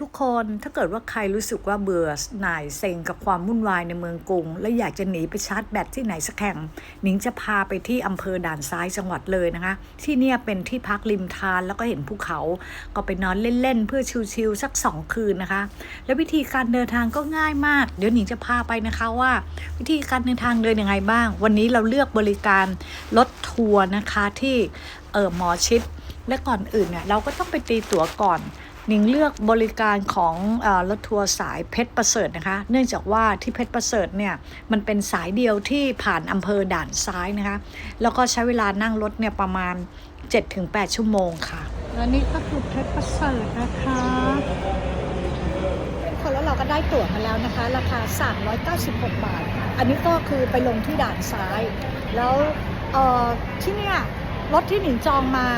ทุกคนถ้าเกิดว่าใครรู้สึกว่าเบื่อหน่ายเซ็งกับความวุ่นวายในเมืองกรุง และอยากจะหนีไปชาร์จแบตที่ไหนสักแห่งหนิงจะพาไปที่อำเภอด่านซ้ายจังหวัดเลยนะคะ ที่เนี่ยเป็นที่พักริมทานแล้วก็เห็นภูเขา ก็ไปนอนเล่นๆ เพื่อชิลๆสักสองคืนนะคะ แล้ววิธีการเดินทางก็ง่ายมาก เดี๋ยวหนิงจะพาไปนะคะว่า วิธีการเดินทางเดินยังไงบ้าง วันนี้เราเลือกบริการรถทัวร์นะคะที่เออหมอชิดและก่อนอื่นเนี่ยเราก็ต้องไปตีตั๋วก่อน หนิงเลือกบริการของเออรถทัวร์สายเพชรประเสริฐนะคะ เนื่องจากว่าที่เพชรประเสริฐเนี่ยมันเป็นสายเดียวที่ผ่านอำเภอด่านซ้ายนะคะ แล้วก็ใช้เวลานั่งรถเนี่ยประมาณ 7-8 ชั่วโมงค่ะ และนี่ก็คือเพชรประเสริฐนะคะทุกคนแล้วเราก็ได้ตั๋วมาแล้วนะคะ ราคา 396 บาท อันนี้ก็คือไปลงที่ด่านซ้าย แล้วเอ่อที่เนี่ยรถที่หนิงจองมา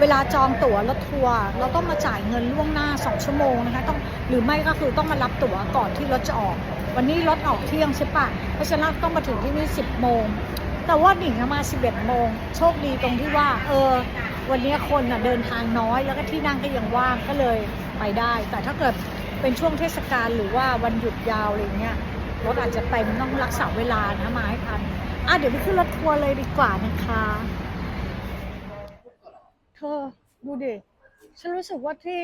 เวลาจองตั๋วรถทัวร์เราต้องมาจ่ายเงินล่วงหน้า 2 ชั่วโมงนะคะต้องหรือไม่ก็คือต้องมารับตั๋วก่อนที่รถจะออก วันนี้รถออกเที่ยงใช่ปะเพราะฉะนั้นต้องมาถึงที่นี่ 10 โมง แต่ว่าหนิงมา 11 โมง โชคดีตรงที่ว่า เออ วันนี้คนอะเดินทางน้อย แล้วก็ที่นั่งก็ยังว่างก็เลยไปได้ แต่ถ้าเกิดเป็นช่วงเทศกาลหรือว่าวันหยุดยาวอะไรเงี้ยรถอาจจะเต็มต้องรักษาเวลานะมาให้ทันอะเดี๋ยวไปขึ้นรถทัวร์เลยดีกว่านะคะ เธอดูดิฉันรู้สึกว่าที่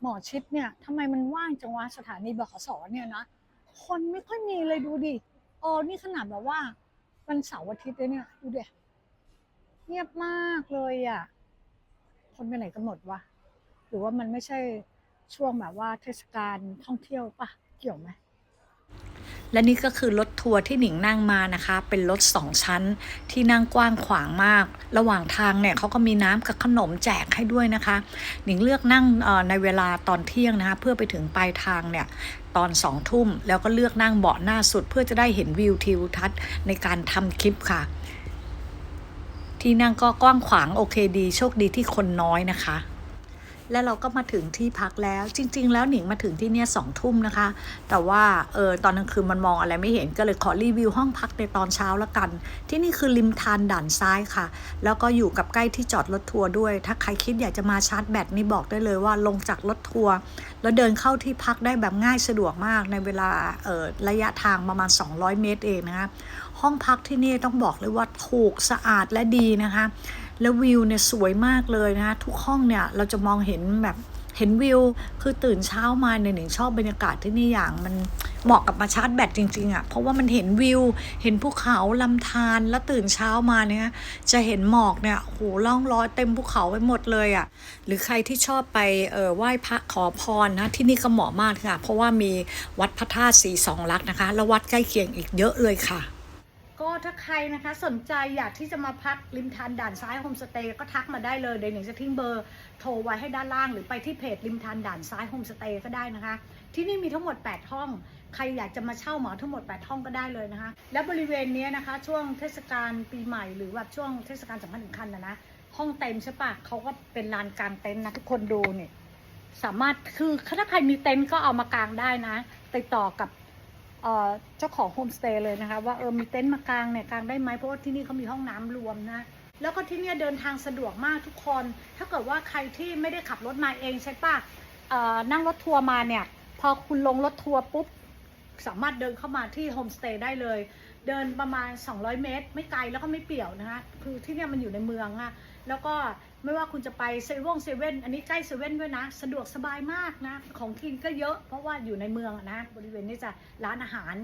หมอชิดเนี่ยทำไมมันว่างจังวะสถานีบขสเนี่ยนะ คนไม่ค่อยมีเลยดูดิเออนี่ขนาดแบบว่าวันเสาร์อาทิตย์เลยเนี่ยดูดิเงียบมากเลยอะ คนไปไหนกันหมดวะ หรือว่ามันไม่ใช่ช่วงแบบว่าเทศกาลท่องเที่ยวปะเกี่ยวไหม และนี่ก็คือรถทัวร์ที่หนิงนั่งมานะคะ เป็นรถสองชั้นที่นั่งกว้างขวางมาก ระหว่างทางเนี่ยเขาก็มีน้ำกับขนมแจกให้ด้วยนะคะ หนิงเลือกนั่งในเวลาตอนเที่ยงนะคะ เพื่อไปถึงปลายทางเนี่ยตอนสองทุ่มแล้วก็เลือกนั่งเบาะหน้าสุด เพื่อจะได้เห็นวิวทิวทัศน์ในการทำคลิปค่ะ ที่นั่งก็กว้างขวางโอเคดี โชคดีที่คนน้อยนะคะ และเราก็มาถึงที่พักแล้ว จริง ๆ แล้วหนิงมาถึงที่เนี่ยสองทุ่มนะคะ แต่ว่าเออตอนกลางคืนมันมองอะไรไม่เห็นก็เลยขอรีวิวห้องพักในตอนเช้าละกัน ที่นี่คือริมทานด่านซ้ายค่ะ แล้วก็อยู่กับใกล้ที่จอดรถทัวร์ด้วย ถ้าใครคิดอยากจะมาชาร์จแบตนี่บอกได้เลยว่าลงจากรถทัวร์แล้วเดินเข้าที่พักได้แบบง่ายสะดวกมากในเวลาเออระยะทางประมาณ 200 เมตรเองนะคะ ห้องพักที่นี่ต้องบอกเลยว่าถูกสะอาดและดีนะคะ แล้ววิวเนี่ยสวยมากเลยนะคะทุกห้องเนี่ยเราจะมองเห็นแบบเห็นวิว คือตื่นเช้ามาเนี่ยหนิงชอบบรรยากาศที่นี่อย่างมันเหมาะกับมาชาร์จแบตจริงๆอะ่ะ เพราะว่ามันเห็นวิว เห็นภูเขาลำธารแล้วตื่นเช้ามาเนี่ยจะเห็นหมอกเนี่ยโหล่องลอยเต็มภูเขาไปหมดเลยอะ่ะ หรือใครที่ชอบไปเออไหว้พระขอพรนะที่นี่ก็เหมาะมากค่ะ เพราะว่ามีวัดพระธาตุสีสองลักษณ์นะคะ แล้ววัดใกล้เคียงอีกเยอะเลยค่ะ ก็ถ้าใครนะคะสนใจอยากที่จะมาพักริมทานด่านซ้ายโฮมสเตย์ก็ทักมาได้เลยเดี๋ยวหนิงจะทิ้งเบอร์โทรไว้ให้ด้านล่าง หรือไปที่เพจริมทานด่านซ้ายโฮมสเตย์ก็ได้นะคะ ที่นี่มีทั้งหมด 8 ห้อง ใครอยากจะมาเช่าเหมาทั้งหมด 8 ห้องก็ได้เลยนะคะ และบริเวณนี้นะคะ ช่วงเทศกาลปีใหม่หรือแบบช่วงเทศกาลสำคัญสำคัญนะนะห้องเต็มใช่ปะเขาก็เป็นลานกลางเต็นท์นะทุกคนดูเนี่ยสามารถคือถ้าใครมีเต็นท์ก็เอามากางได้นะ ติดต่อกับ เจ้าของโฮมสเตย์เลยนะคะ ว่าเออมีเต็นท์มากางเนี่ยกางได้ไหมเพราะว่าที่นี่เขามีห้องน้ำรวมนะ แล้วก็ที่นี่เดินทางสะดวกมากทุกคน ถ้าเกิดว่าใครที่ไม่ได้ขับรถมาเองใช่ปะนั่งรถทัวร์มาเนี่ย พอคุณลงรถทัวร์ปุ๊บ สามารถเดินเข้ามาที่โฮมสเตย์ได้เลย เดินประมาณ 200 เมตร ไม่ไกลแล้วก็ไม่เปี่ยวนะคะ คือที่เนี่ยมันอยู่ในเมืองอะแล้วก็ไม่ว่าคุณจะไปเซเว่นเซเว่นอันนี้ใกล้เซเว่นด้วยนะ สะดวกสบายมากนะ ของกินก็เยอะเพราะว่าอยู่ในเมืองนะ บริเวณนี้จะร้านอาหาร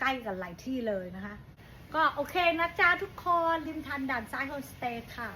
ใกล้กันหลายที่เลยนะคะ ก็โอเคนะจ้าทุกคนริมทานด่านซ้ายโฮมสเตย์ค่ะ